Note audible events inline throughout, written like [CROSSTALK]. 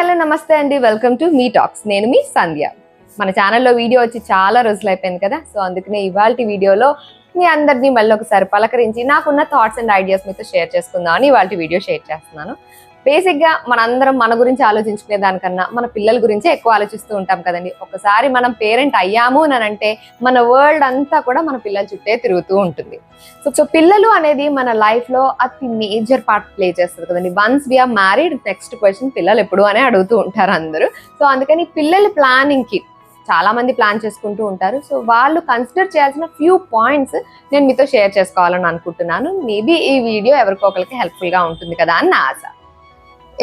Hello నమస్తే అండి. Welcome to me talks నేను మీ సంధ్య. మన ఛానల్లో వీడియో వచ్చి చాలా రోజులు అయిపోయింది కదా సో అందుకనే ఇవాళ వీడియోలో మీ అందరినీ మళ్ళీ ఒకసారి పలకరించి నాకున్న థాట్స్ అండ్ ఐడియాస్ మీతో షేర్ చేసుకుందాం అని ఇవాళ వీడియో షేర్ చేస్తున్నాను. బేసిక్గా మనందరం మన గురించి ఆలోచించుకునే దానికన్నా మన పిల్లల గురించే ఎక్కువ ఆలోచిస్తూ ఉంటాం కదండి. ఒకసారి మనం పేరెంట్ అయ్యాము అని అంటే మన వరల్డ్ అంతా కూడా మన పిల్లల చుట్టే తిరుగుతూ ఉంటుంది. సో సో పిల్లలు అనేది మన లైఫ్లో అతి మేజర్ పార్ట్ ప్లే చేస్తుంది కదండి. Once we are married next question పిల్లలు ఎప్పుడు అని అడుగుతూ ఉంటారు అందరూ. సో అందుకని పిల్లల ప్లానింగ్కి చాలా మంది ప్లాన్ చేసుకుంటూ ఉంటారు. సో వాళ్ళు కన్సిడర్ చేయాల్సిన ఫ్యూ పాయింట్స్ నేను మీతో షేర్ చేసుకోవాలని అనుకుంటున్నాను. మేబీ ఈ వీడియో ఎవరికొకరికి హెల్ప్ఫుల్గా ఉంటుంది కదా అని నా ఆశ.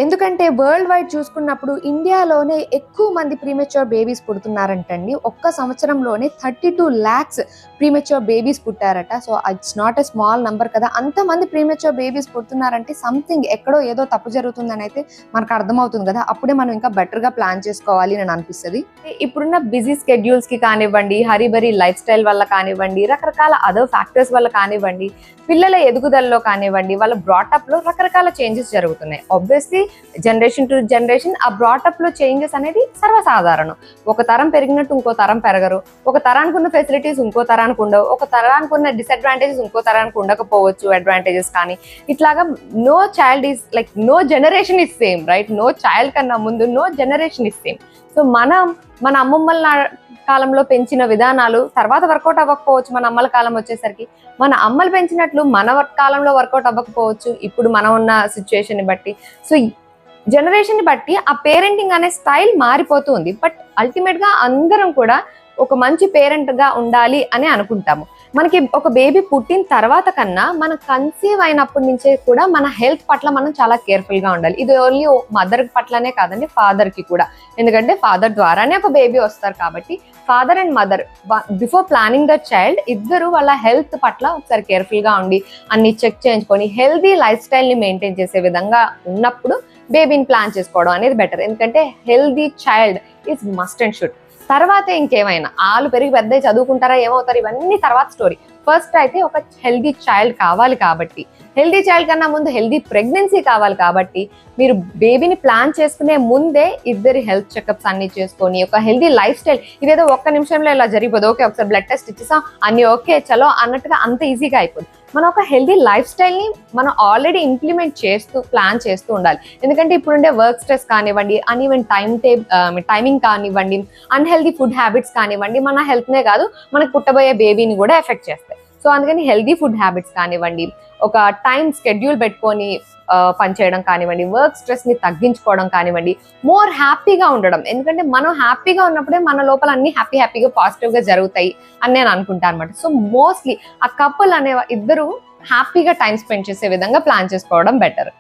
ఎందుకంటే వరల్డ్ వైడ్ చూసుకున్నప్పుడు ఇండియాలోనే ఎక్కువ మంది ప్రీమెచ్యూర్ బేబీస్ పుడుతున్నారంటండి. ఒక్క సంవత్సరంలోనే thirty two lakhs premature babies పుట్టారట. So it's not a small number కదా. అంతమంది ప్రీమెచ్యూర్ బేబీస్ పుడుతున్నారంటే సంథింగ్ ఎక్కడో ఏదో తప్పు జరుగుతుందని అయితే మనకు అర్థమవుతుంది కదా. అప్పుడే మనం ఇంకా బెటర్గా గా ప్లాన్ చేసుకోవాలి అని అనిపిస్తుంది. ఇప్పుడున్న బిజీ స్కెడ్యూల్స్కి కానివ్వండి హరిబరి లైఫ్ స్టైల్ వల్ల కానివ్వండి రకరకాల అదర్ ఫ్యాక్టర్స్ వల్ల కానివ్వండి పిల్లల ఎదుగుదలలో కానివ్వండి వాళ్ళ బ్రాటప్లో రకరకాల చేంజెస్ జరుగుతున్నాయి. ఆబ్వియస్లీ జనరేషన్ టు జనరేషన్ ఆ బ్రాటప్లో చేంజెస్ అనేది సర్వసాధారణం. ఒక తరం పెరిగినట్టు ఇంకో తరం పెరగరు. ఒక తరానికి ఉన్న ఫెసిలిటీస్ ఇంకో తరానికి ఉండవు. ఒక తరానికి ఉన్న డిసడ్వాంటేజెస్ ఇంకో తరానికి ఉండకపోవచ్చు అడ్వాంటేజెస్ కానీ. ఇట్లాగా no child is like no generation is same right no child కన్నా ముందు no generation is same so మనం మన అమ్మమ్మల్ని కాలంలో పెంచిన విధానాలు తర్వాత వర్కౌట్ అవ్వకపోవచ్చు మన అమ్మల కాలం వచ్చేసరికి. మన అమ్మలు పెంచినట్లు మన కాలంలో వర్కౌట్ అవ్వకపోవచ్చు ఇప్పుడు మనం ఉన్న సిచ్యుయేషన్ బట్టి. సో జనరేషన్ బట్టి ఆ పేరెంటింగ్ అనే స్టైల్ మారిపోతుంది బట్ అల్టిమేట్గా అందరం కూడా ఒక మంచి పేరెంట్గా ఉండాలి అని అనుకుంటాము. మనకి ఒక బేబీ పుట్టిన తర్వాత కన్నా మన కన్సీవ్ అయినప్పటి నుంచే కూడా మన హెల్త్ పట్ల మనం చాలా కేర్ఫుల్గా ఉండాలి. ఇది ఓన్లీ మదర్ పట్లనే కాదండి ఫాదర్కి కూడా. ఎందుకంటే ఫాదర్ ద్వారానే ఒక బేబీ వస్తారు కాబట్టి father and mother before planning the child ఇద్దరు వాళ్ళ హెల్త్ పట్ల ఒకసారి కేర్ఫుల్గా ఉండి అన్ని చెక్ చేయించుకొని హెల్దీ లైఫ్ స్టైల్ని మెయింటైన్ చేసే విధంగా ఉన్నప్పుడు బేబీని ప్లాన్ చేసుకోవడం అనేది బెటర్. ఎందుకంటే healthy child is must and should. తర్వాత ఇంకేమైనా? ఆలు పెరిగి పెద్ద చదువుకుంటారా ఏమవుతారు? ఇవన్నీ తర్వాత స్టోరీ ఫస్ట్ అయితే ఒక హెల్దీ చైల్డ్ కావాలి కాబట్టి. హెల్దీ చైల్డ్ కన్నా ముందు హెల్దీ ప్రెగ్నెన్సీ కావాలి కాబట్టి మీరు బేబీని ప్లాన్ చేసుకునే ముందే ఇద్దరి హెల్త్ చెకప్స్ అన్ని చేసుకొని ఒక హెల్దీ లైఫ్ స్టైల్ ఇదేదో ఒక్క నిమిషంలో ఇలా జరిగిపోదు. ఓకే ఒకసారి బ్లడ్ టెస్ట్ ఇచ్చేసాం అన్ని ఓకే చలో అన్నట్టుగా అంత ఈజీగా అయిపోదు. మనం ఒక హెల్దీ లైఫ్ స్టైల్ని మనం ఆల్రెడీ ఇంప్లిమెంట్ చేస్తూ ప్లాన్ చేస్తూ ఉండాలి. ఎందుకంటే ఇప్పుడుండే వర్క్ స్ట్రెస్ కానివ్వండి అన్ఈవెన్ టైం టేబుల్ టైమింగ్ కానివ్వండి అన్హెల్దీ ఫుడ్ హ్యాబిట్స్ కానివ్వండి మన హెల్త్నే నే కాదు మనకు పుట్టబోయే బేబీని కూడా ఎఫెక్ట్ చేస్తాయి. సో అందుకని హెల్దీ ఫుడ్ హ్యాబిట్స్ కానివ్వండి ఒక టైం స్కెడ్యూల్ పెట్టుకొని పనిచేయడం కానివ్వండి వర్క్ స్ట్రెస్ని తగ్గించుకోవడం కానివ్వండి మోర్ హ్యాపీగా ఉండడం. ఎందుకంటే మనం హ్యాపీగా ఉన్నప్పుడే మన లోపల అన్ని హ్యాపీ హ్యాపీగా పాజిటివ్గా జరుగుతాయి అని నేను అనుకుంటాను అనమాట సో మోస్ట్లీ ఆ కపుల్ అనే ఇద్దరు హ్యాపీగా టైం స్పెండ్ చేసే విధంగా ప్లాన్ చేసుకోవడం better.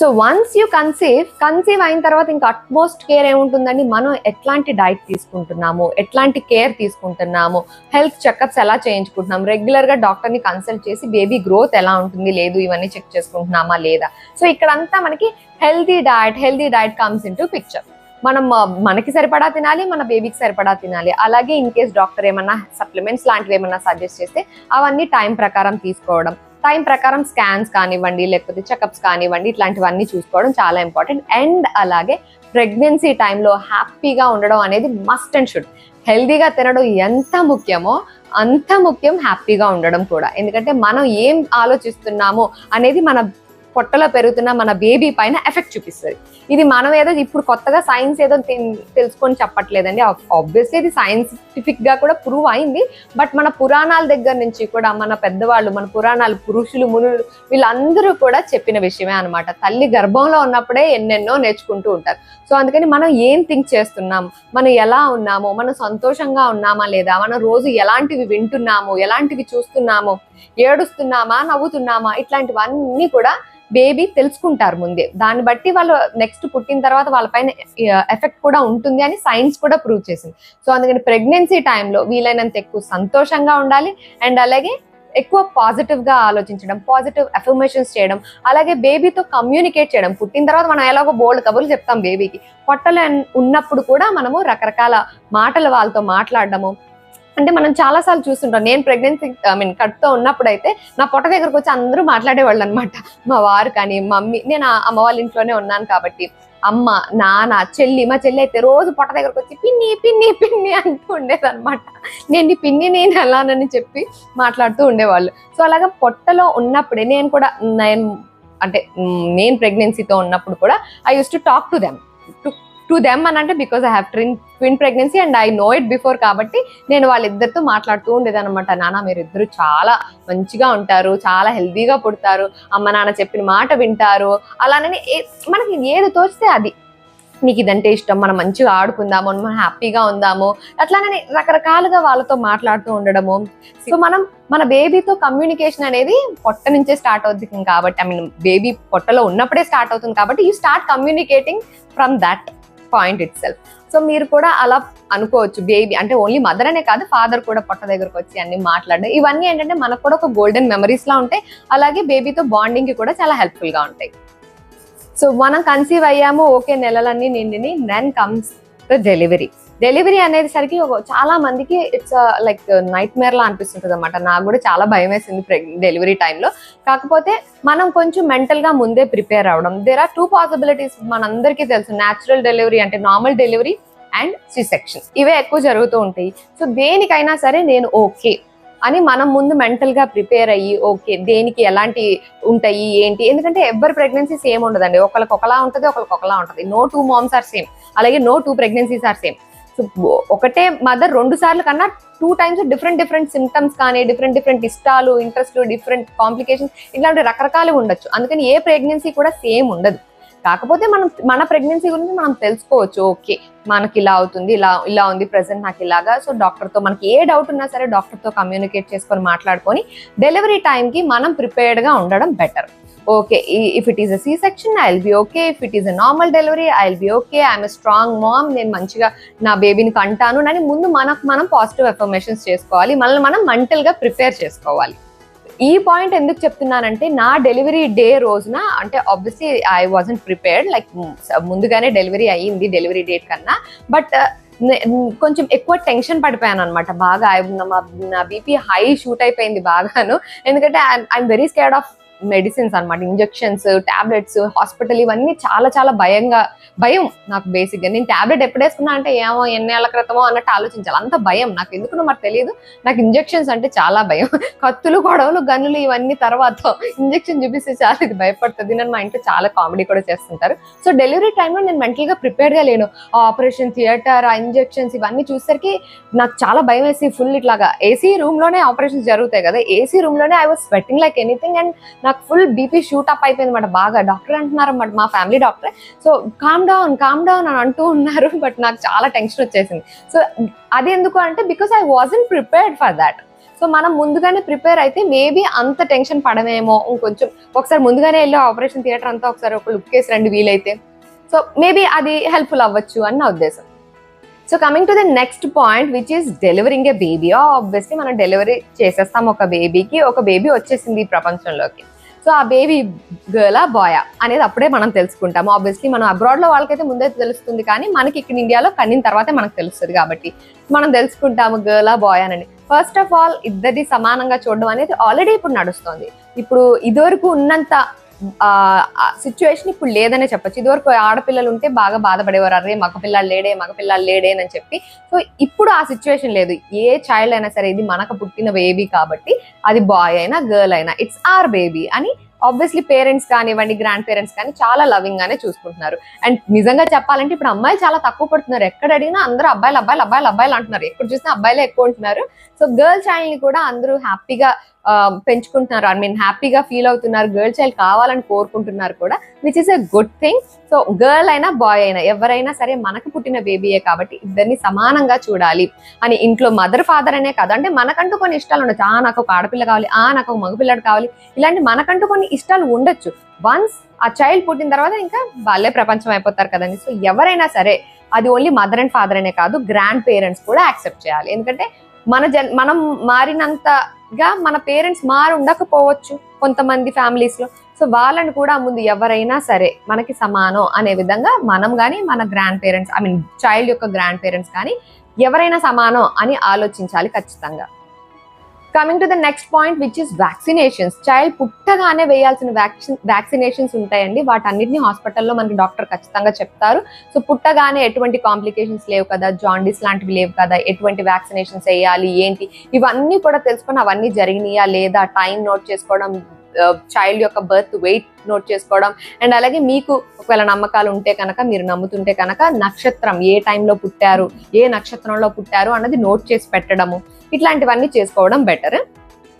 So once you conceive conceive అయిన తర్వాత ఇంకా అట్మోస్ట్ కేర్ ఏముంటుందండి? మనం ఎట్లాంటి డైట్ తీసుకుంటున్నాము? ఎట్లాంటి కేర్ తీసుకుంటున్నాము? హెల్త్ చెకప్స్ ఎలా చేయించుకుంటున్నాము? రెగ్యులర్గా డాక్టర్ని కన్సల్ట్ చేసి బేబీ గ్రోత్ ఎలా ఉంటుంది? లేదు ఇవన్నీ చెక్ చేసుకుంటున్నామా? లేదా? సో ఇక్కడంతా మనకి healthy diet healthy diet comes in picture మనం మనకి సరిపడా తినాలి మన బేబీకి సరిపడా తినాలి. అలాగే ఇన్ కేస్ డాక్టర్ ఏమన్నా సప్లిమెంట్స్ లాంటివి ఏమన్నా సజెస్ట్ చేస్తే అవన్నీ టైం ప్రకారం తీసుకోవడం. టైం ప్రకారం స్కాన్స్ కానివ్వండి లేకపోతే చెకప్స్ కానివ్వండి ఇట్లాంటివన్నీ చూసుకోవడం చాలా ఇంపార్టెంట్. అండ్ అలాగే ప్రెగ్నెన్సీ టైంలో హ్యాపీగా ఉండడం అనేది మస్ట్ అండ్ షుడ్. హెల్దీగా తినడం ఎంత ముఖ్యమో అంత ముఖ్యం హ్యాపీగా ఉండడం కూడా. ఎందుకంటే మనం ఏం ఆలోచిస్తున్నామో అనేది మన పొట్టలో పెరుగుతున్న మన బేబీ పైన ఎఫెక్ట్ చూపిస్తుంది. ఇది మనం ఏదో ఇప్పుడు కొత్తగా సైన్స్ ఏదో తెలుసుకొని చెప్పట్లేదండి. ఆబ్వియస్లీ ఇది సైంటిఫిక్గా కూడా ప్రూవ్ అయింది. బట్ మన పురాణాల దగ్గర నుంచి కూడా మన పెద్దవాళ్ళు మన పురాణాలు పురుషులు మునులు వీళ్ళందరూ కూడా చెప్పిన విషయమే అన్నమాట. తల్లి గర్భంలో ఉన్నప్పుడే ఎన్నెన్నో నేర్చుకుంటూ ఉంటారు. సో అందుకని మనం ఏం థింక్ చేస్తున్నాం? మనం ఎలా ఉన్నామో? మనం సంతోషంగా ఉన్నామా లేదా? మనం రోజు ఎలాంటివి వింటున్నాము? ఎలాంటివి చూస్తున్నాము? ఏడుస్తున్నామా? నవ్వుతున్నామా? ఇట్లాంటివన్నీ కూడా బేబీ తెలుసుకుంటారు ముందే. దాన్ని బట్టి వాళ్ళు నెక్స్ట్ పుట్టిన తర్వాత వాళ్ళపైన ఎఫెక్ట్ కూడా ఉంటుంది అని సైన్స్ కూడా ప్రూవ్ చేసింది. సో అందుకని ప్రెగ్నెన్సీ టైంలో వీలైనంత ఎక్కువ సంతోషంగా ఉండాలి. అండ్ అలాగే ఎక్కువ పాజిటివ్గా ఆలోచించడం పాజిటివ్ అఫర్మేషన్స్ చేయడం అలాగే బేబీతో కమ్యూనికేట్ చేయడం. పుట్టిన తర్వాత మనం ఎలాగో బోల్డ్ కబుర్లు చెప్తాం బేబీకి పొట్టలు ఉన్నప్పుడు కూడా మనము రకరకాల మాటలు వాళ్ళతో మాట్లాడడము అంటే మనం చాలా సార్లు చూస్తుంటాం. నేను ప్రెగ్నెన్సీ ఐ మీన్ కట్తో ఉన్నప్పుడు అయితే నా పొట్ట దగ్గరకు వచ్చి అందరూ మాట్లాడేవాళ్ళు అనమాట మా వారు కానీ మమ్మీ నేను అమ్మ వాళ్ళ ఇంట్లోనే ఉన్నాను కాబట్టి. అమ్మ నాన్న చెల్లి మా చెల్లి అయితే రోజు పొట్ట దగ్గరకు వచ్చి పిన్ని పిన్ని పిన్ని అంటూ ఉండేదన్నమాట. నేను నీ పిన్ని నేను ఎలానని చెప్పి మాట్లాడుతూ ఉండేవాళ్ళు. సో అలాగా పొట్టలో ఉన్నప్పుడే నేను కూడా నేను అంటే నేను ప్రెగ్నెన్సీతో ఉన్నప్పుడు కూడా I used to talk to them to to them అని అంటే because I have twin twin pregnancy and I know it before కాబట్టి నేను వాళ్ళిద్దరితో మాట్లాడుతూ ఉండేదన్నమాట. నాన్న మీరిద్దరు చాలా మంచిగా ఉంటారు చాలా హెల్దీగా పుడతారు అమ్మ నాన్న చెప్పిన మాట వింటారు అలానే ఏ- మనకి ఏది తోచితే అది. నీకు ఇదంటే ఇష్టం మనం మంచిగా ఆడుకుందాము మనం హ్యాపీగా ఉందాము అట్లానే రకరకాలుగా వాళ్ళతో మాట్లాడుతూ ఉండడము. సో మనం మన బేబీతో కమ్యూనికేషన్ అనేది పొట్ట నుంచే స్టార్ట్ అవుతుంది కాబట్టి ఐ మీన్ బేబీ పొట్టలో ఉన్నప్పుడే స్టార్ట్ అవుతుంది కాబట్టి you start communicating from that point itself so మీరు కూడా అలా అనుకోవచ్చు బేబీ అంటే ఓన్లీ మదర్ అనే కాదు ఫాదర్ కూడా పొట్ట దగ్గరకు వచ్చి అన్ని మాట్లాడడం. ఇవన్నీ ఏంటంటే మనకు కూడా ఒక గోల్డెన్ మెమరీస్ లా ఉంటాయి. అలాగే బేబీతో బాండింగ్కి కూడా చాలా హెల్ప్ఫుల్గా ఉంటాయి. సో మనం కన్సీవ్ అయ్యాము ఓకే నెలలన్నీ నిండిని then comes the delivery delivery అనేది సరికి ఒక- చాలా మందికి ఇట్స్ లైక్ నైట్ మేర్ లా అనిపిస్తుంటుంది అనమాట నాకు కూడా చాలా భయం వేసింది డెలివరీ టైంలో. కాకపోతే మనం కొంచెం మెంటల్గా ముందే ప్రిపేర్ అవడం దేర్ ఆర్ టూ పాసిబిలిటీస్ మనందరికీ తెలుసు. న్యాచురల్ డెలివరీ అంటే normal delivery and C section ఇవే ఎక్కువ జరుగుతూ ఉంటాయి. సో దేనికైనా సరే నేను ఓకే అని మనం ముందు మెంటల్గా ప్రిపేర్ అయ్యి ఓకే దేనికి ఎలాంటి ఉంటాయి ఏంటి? ఎందుకంటే ఎవరి ప్రెగ్నెన్సీ సేమ్ ఉండదండి. ఒకళ్ళకి ఒకలా ఉంటుంది ఒకరికి ఒకలా ఉంటుంది. No two moms are same అలాగే no two pregnancies are same so ఒకటే మదర్ రెండు సార్లు కన్నా two times different different symptoms కానీ డిఫరెంట్ డిఫరెంట్ ఇష్టాలు ఇంట్రెస్ట్ డిఫరెంట్ కాంప్లికేషన్స్ ఇట్లాంటి రకరకాలు ఉండొచ్చు. అందుకని ఏ ప్రెగ్నెన్సీ కూడా సేమ్ ఉండదు. కాకపోతే మనం మన ప్రెగ్నెన్సీ గురించి మనం తెలుసుకోవచ్చు. ఓకే మనకి ఇలా అవుతుంది ఇలా ఇలా ఉంది ప్రెసెంట్ నాకు ఇలాగా. సో డాక్టర్తో మనకి ఏ డౌట్ ఉన్నా సరే డాక్టర్తో కమ్యూనికేట్ చేసుకొని మాట్లాడుకొని డెలివరీ టైంకి మనం ప్రిపేర్డ్గా ఉండడం better. Okay if it is a C section I will be okay. If it is a normal delivery I will be okay. I'm strong mom నేను మంచిగా నా బేబీని కంటాను అని ముందు మనకు మనం పాజిటివ్ ఎఫర్మేషన్స్ చేసుకోవాలి. మనల్ని మనం మెంటల్గా ప్రిపేర్ చేసుకోవాలి. ఈ పాయింట్ ఎందుకు చెప్తున్నానంటే నా డెలివరీ డే రోజున అంటే obviously I wasn't prepared like ముందుగానే డెలివరీ అయ్యింది డెలివరీ డేట్ కన్నా. బట్ uh, కొంచెం ఎక్కువ టెన్షన్ పడిపోయాను అనమాట బాగా నా బీపీ హై షూట్ అయిపోయింది బాగాను. ఎందుకంటే I'm very scared of medicines అనమాట ఇంజెక్షన్స్ టాబ్లెట్స్ హాస్పిటల్ ఇవన్నీ చాలా చాలా భయంగా భయం నాకు బేసిక్గా నేను టాబ్లెట్ ఎప్పుడు వేసుకున్నా అంటే ఏమో ఎన్నేళ్ళ క్రితమో అన్నట్టు ఆలోచించాలి. అంత భయం నాకు. ఎందుకు మరి తెలియదు. నాకు ఇంజెక్షన్స్ అంటే చాలా భయం. [LAUGHS] కత్తులు గొడవలు గన్నులు ఇవన్నీ తర్వాత ఇంజెక్షన్ చూపిస్తే చాలా ఇది భయపడుతుంది. నేను మా ఇంట్లో చాలా కామెడీ కూడా చేస్తుంటారు. సో డెలివరీ టైంలో నేను మెంటల్గా ప్రిపేర్గా లేను. ఆపరేషన్ థియేటర్ ఆ ఇంజెక్షన్స్ ఇవన్నీ చూసేసరికి నాకు చాలా భయం వేసి ఫుల్ ఇట్లాగా. ఏసీ రూమ్లోనే ఆపరేషన్స్ జరుగుతాయి కదా. ఏసీ రూమ్లోనే I was sweating like anything and నాకు ఫుల్ బీపీ షూట్ అప్ అయిపోయింది అనమాట బాగా. డాక్టర్ అంటున్నారు అన్నమాట మా family doctor so calm down calm down అని అంటూ ఉన్నారు బట్ నాకు చాలా టెన్షన్ వచ్చేసింది. సో అది ఎందుకు అంటే because I wasn't prepared for that so మనం ముందుగానే ప్రిపేర్ అయితే మేబీ అంత టెన్షన్ పడమేమో ఇంకొంచెం. ఒకసారి ముందుగానే వెళ్ళి ఆపరేషన్ థియేటర్ అంతా ఒకసారి ఒక లుక్ వేసి రండి వీలైతే. సో మేబీ అది హెల్ప్ఫుల్ అవ్వచ్చు అని నా ఉద్దేశం. So coming to the next point which is delivering a baby obviously మనం డెలివరీ చేసేస్తాం ఒక బేబీకి ఒక బేబీ వచ్చేసింది ఈ ప్రపంచంలోకి. సో ఆ బేబీ గర్లా బాయా అనేది అప్పుడే మనం తెలుసుకుంటాము ఆబ్వియస్లీ మనం అబ్రాడ్లో వాళ్ళకైతే ముందే తెలుస్తుంది కానీ మనకి ఇక్కడ ఇండియాలో కన్నిన తర్వాతే మనకు తెలుస్తుంది కాబట్టి మనం తెలుసుకుంటాము గర్లా బాయ్ అని. ఫస్ట్ ఆఫ్ ఆల్ ఇద్దరిది సమానంగా చూడడం అనేది ఆల్రెడీ ఇప్పుడు నడుస్తుంది. ఇప్పుడు ఇదివరకు ఉన్నంత సిచ్యువేషన్ ఇప్పుడు లేదనే చెప్పచ్చు. ఇదివరకు ఆడపిల్లలు ఉంటే బాగా బాధపడేవారు. అరే మగపిల్లలు లేడే మగపిల్లలు లేడే అని చెప్పి. సో ఇప్పుడు ఆ సిచ్యువేషన్ లేదు. ఏ చైల్డ్ అయినా సరే ఇది మనకు పుట్టిన బేబీ కాబట్టి అది బాయ్ అయినా గర్ల్ అయినా ఇట్స్ ఆర్ బేబీ అని ఆబ్వియస్లీ పేరెంట్స్ కానివ్వండి గ్రాండ్ పేరెంట్స్ కానీ చాలా లవింగ్ గానే చూసుకుంటున్నారు. అండ్ నిజంగా చెప్పాలంటే ఇప్పుడు అమ్మాయిలు చాలా తక్కువ పడుతున్నారు. ఎక్కడ అడిగినా అందరూ అబ్బాయిలు అబ్బాయిలు అబ్బాయిలు అబ్బాయిలు అంటున్నారు. ఎక్కడ చూసినా అబ్బాయిలే ఎక్కువ ఉంటున్నారు. సో గర్ల్ చైల్డ్ని కూడా అందరూ హ్యాపీగా పెంచుకుంటున్నారు. ఐ మీన్ హ్యాపీగా ఫీల్ అవుతున్నారు. గర్ల్ చైల్డ్ కావాలని కోరుకుంటున్నారు కూడా which is a good thing so girl అయినా బాయ్ అయినా ఎవరైనా సరే మనకు పుట్టిన బేబీయే కాబట్టి ఇద్దరిని సమానంగా చూడాలి. అని ఇంట్లో మదర్ ఫాదర్ అనే కాదు. అంటే మనకంటూ కొన్ని ఇష్టాలు ఉండొచ్చు ఆ నాకు ఒక ఆడపిల్ల కావాలి ఆ నాకు ఒక మగపిల్లడు కావాలి. ఇలాంటి మనకంటూ కొన్ని ఇష్టాలు ఉండొచ్చు. వన్స్ ఆ చైల్డ్ పుట్టిన తర్వాత ఇంకా వాళ్ళే ప్రపంచం అయిపోతారు కదండి. సో ఎవరైనా సరే అది ఓన్లీ మదర్ అండ్ ఫాదర్ అనే కాదు గ్రాండ్ పేరెంట్స్ కూడా యాక్సెప్ట్ చేయాలి. ఎందుకంటే మన జన్ మనం మారినంతగా మన పేరెంట్స్ మారి ఉండకపోవచ్చు కొంతమంది ఫ్యామిలీస్లో. సో వాళ్ళని కూడా ముందు ఎవరైనా సరే మనకి సమానం అనే విధంగా మనం కానీ మన grandparents I mean child యొక్క గ్రాండ్ పేరెంట్స్ కానీ ఎవరైనా సమానం అని ఆలోచించాలి ఖచ్చితంగా. Coming to the next point which is vaccinations child పుట్టగానే వేయాల్సిన వ్యాక్సిన్ వ్యాక్సినేషన్స్ ఉంటాయండి. వాటన్నిటిని హాస్పిటల్లో మనకి డాక్టర్ ఖచ్చితంగా చెప్తారు. సో పుట్టగానే ఎటువంటి కాంప్లికేషన్స్ లేవు కదా? జాండీస్ లాంటివి లేవు కదా? ఎటువంటి వ్యాక్సినేషన్స్ వేయాలి? ఏంటి? ఇవన్నీ కూడా తెలుసుకొని అవన్నీ జరిగినాయా లేదా? టైం నోట్ చేసుకోవడం చైల్డ్ యొక్క బర్త్ వెయిట్ నోట్ చేసుకోవడం. అండ్ అలాగే మీకు ఒకవేళ నమ్మకాలు ఉంటే కనుక మీరు నమ్ముతుంటే కనుక నక్షత్రం ఏ టైంలో పుట్టారు ఏ నక్షత్రంలో పుట్టారు అన్నది నోట్ చేసి పెట్టడము. ఇట్లాంటివన్నీ చేసుకోవడం బెటర్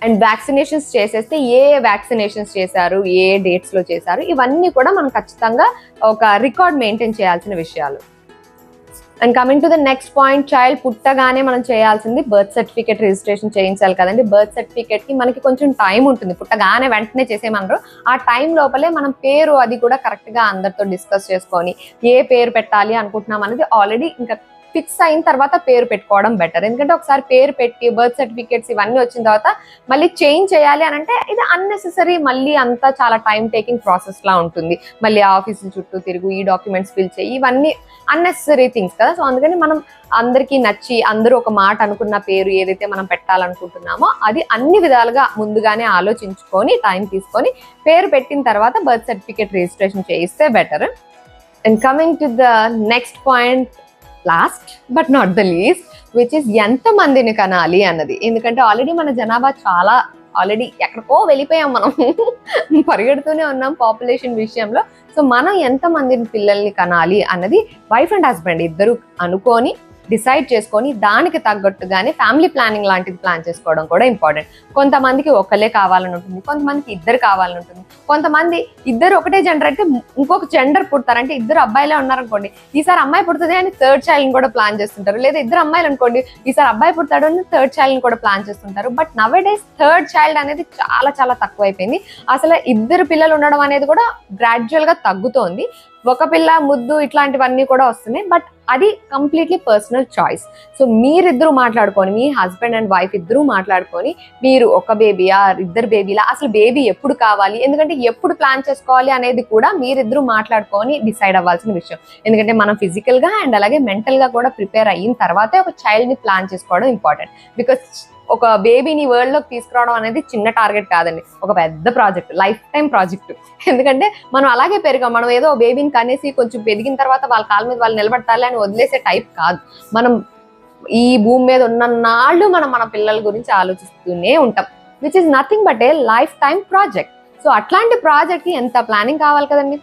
అండ్ వ్యాక్సినేషన్స్ చేసేస్తే ఏ వ్యాక్సినేషన్స్ చేశారు ఏ డేట్స్లో చేశారు ఇవన్నీ కూడా మనం ఖచ్చితంగా ఒక రికార్డ్ మెయింటైన్ చేయాల్సిన విషయాలు. And coming to the next point child పుట్టగానే మనం చేయాల్సింది బర్త్ సర్టిఫికేట్ రిజిస్ట్రేషన్ చేయించాలి కదండి. బర్త్ సర్టిఫికేట్కి మనకి కొంచెం టైం ఉంటుంది. పుట్టగానే వెంటనే చేసేయమన్నారు ఆ టైం లోపలే మనం పేరు అది కూడా కరెక్ట్గా అందరితో డిస్కస్ చేసుకొని ఏ పేరు పెట్టాలి అనుకుంటున్నాం అనేది ఆల్రెడీ ఇంకా ఫిక్స్ అయిన తర్వాత పేరు పెట్టుకోవడం బెటర్ ఎందుకంటే ఒకసారి పేరు పెట్టి బర్త్ సర్టిఫికేట్స్ ఇవన్నీ వచ్చిన తర్వాత మళ్ళీ చేంజ్ చేయాలి అని అంటే ఇది అన్నెసెసరీ మళ్ళీ అంతా చాలా టైం టేకింగ్ ప్రాసెస్ లా ఉంటుంది. మళ్ళీ ఆఫీసుల చుట్టూ తిరుగు ఈ డాక్యుమెంట్స్ ఫిల్ చేయి ఇవన్నీ అన్నెసెసరీ థింగ్స్ కదా. సో అందుకని మనం అందరికీ నచ్చి అందరూ ఒక మాట అనుకున్న పేరు ఏదైతే మనం పెట్టాలనుకుంటున్నామో అది అన్ని విధాలుగా ముందుగానే ఆలోచించుకొని టైం తీసుకొని పేరు పెట్టిన తర్వాత బర్త్ సర్టిఫికేట్ రిజిస్ట్రేషన్ చేయిస్తే better and coming to the next point last but not the least which is ఎంత మందిని కనాలి అన్నది. ఎందుకంటే ఆల్రెడీ మన జనాభా చాలా ఆల్రెడీ ఎక్కడికో వెళ్ళిపోయాం మనం. [LAUGHS] పరిగెడుతూనే ఉన్నాం పాపులేషన్ విషయంలో. సో మనం ఎంత మందిని పిల్లల్ని కనాలి అన్నది వైఫ్ అండ్ హస్బెండ్ ఇద్దరు అనుకొని డిసైడ్ చేసుకొని దానికి తగ్గట్టుగానే ఫ్యామిలీ ప్లానింగ్ లాంటిది ప్లాన్ చేసుకోవడం కూడా ఇంపార్టెంట్. కొంతమందికి ఒకళ్ళే కావాలని ఉంటుంది కొంతమందికి ఇద్దరు కావాలని ఉంటుంది. కొంతమంది ఇద్దరు ఒకటే జెండర్ అయితే ఇంకొక జెండర్ పుడతారంటే ఇద్దరు అబ్బాయిలే ఉన్నారనుకోండి ఈసారి అమ్మాయి పుడుతుంది అని థర్డ్ చైల్డ్ని కూడా ప్లాన్ చేస్తుంటారు. లేదా ఇద్దరు అమ్మాయిలు అనుకోండి ఈసారి అబ్బాయి పుడతాడు అని థర్డ్ చైల్డ్ని కూడా ప్లాన్ చేస్తుంటారు. But nowadays third child అనేది చాలా చాలా తక్కువ అయిపోయింది అసలు ఇద్దరు పిల్లలు ఉండడం అనేది కూడా గ్రాడ్యువల్గా తగ్గుతోంది. ఒక పిల్ల ముద్దు ఇట్లాంటివన్నీ కూడా వస్తున్నాయి. బట్ అది కంప్లీట్లీ పర్సనల్ చాయిస్ సో మీరిద్దరూ మాట్లాడుకొని మీ హస్బెండ్ అండ్ వైఫ్ ఇద్దరూ మాట్లాడుకొని మీరు ఒక బేబీయా ఇద్దరు బేబీలా అసలు బేబీ ఎప్పుడు కావాలి? ఎందుకంటే ఎప్పుడు ప్లాన్ చేసుకోవాలి అనేది కూడా మీరిద్దరూ మాట్లాడుకొని డిసైడ్ అవ్వాల్సిన విషయం. ఎందుకంటే మనం ఫిజికల్గా అండ్ అలాగే మెంటల్గా కూడా ప్రిపేర్ అయిన తర్వాతే ఒక చైల్డ్ని ప్లాన్ చేసుకోవడం ఇంపార్టెంట్ బికాస్ ఒక బేబీని వరల్డ్లోకి తీసుకురావడం అనేది చిన్న టార్గెట్ కాదండి. ఒక పెద్ద ప్రాజెక్ట్ లైఫ్ టైం ప్రాజెక్ట్ ఎందుకంటే మనం అలాగే పెరిగాం. మనం ఏదో బేబీని కనేసి కొంచెం పెరిగిన తర్వాత వాళ్ళ కాళ్ళ మీద వాళ్ళు నిలబడతారు అని వదిలేసే టైప్ కాదు. మనం ఈ భూమి మీద ఉన్నన్నాళ్ళు మనం మన పిల్లల గురించి ఆలోచిస్తూనే ఉంటాం. Which is nothing but a lifetime project so అట్లాంటి ప్రాజెక్ట్కి ఎంత ప్లానింగ్ కావాలి కదండి?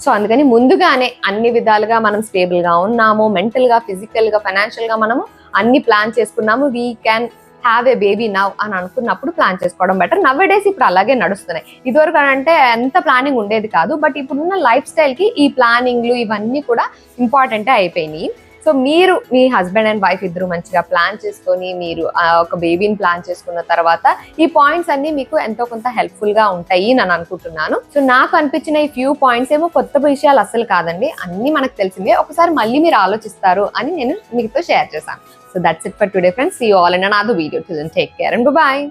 సో అందుకని ముందుగానే అన్ని విధాలుగా మనం స్టేబుల్గా ఉన్నాము. మెంటల్గా ఫిజికల్గా ఫైనాన్షియల్గా మనము అన్ని ప్లాన్ చేసుకున్నాము. We can have a baby now అని అనుకున్నప్పుడు ప్లాన్ చేసుకోవడం బెటర్ నవ్ డేస్ ఇప్పుడు అలాగే నడుస్తున్నాయి. ఇదివరకు అంటే ఎంత ప్లానింగ్ ఉండేది కాదు. బట్ ఇప్పుడున్న లైఫ్ స్టైల్కి ఈ ప్లానింగ్లు ఇవన్నీ కూడా ఇంపార్టెంటే అయిపోయినాయి. సో మీరు మీ హస్బెండ్ అండ్ వైఫ్ ఇద్దరు మంచిగా ప్లాన్ చేసుకొని మీరు ఒక బేబీని ప్లాన్ చేసుకున్న తర్వాత ఈ పాయింట్స్ అన్ని మీకు ఎంతో కొంత హెల్ప్ఫుల్గా ఉంటాయి నేను అనుకుంటున్నాను. సో నాకు అనిపించిన ఈ ఫ్యూ పాయింట్స్ ఏమో కొత్త విషయాలు అస్సలు కాదండి. అన్ని మనకు తెలిసిందే. ఒకసారి మళ్ళీ మీరు ఆలోచిస్తారు అని నేను మీతో షేర్ చేశాను. So that's it for today friends see all and another video to take care and bye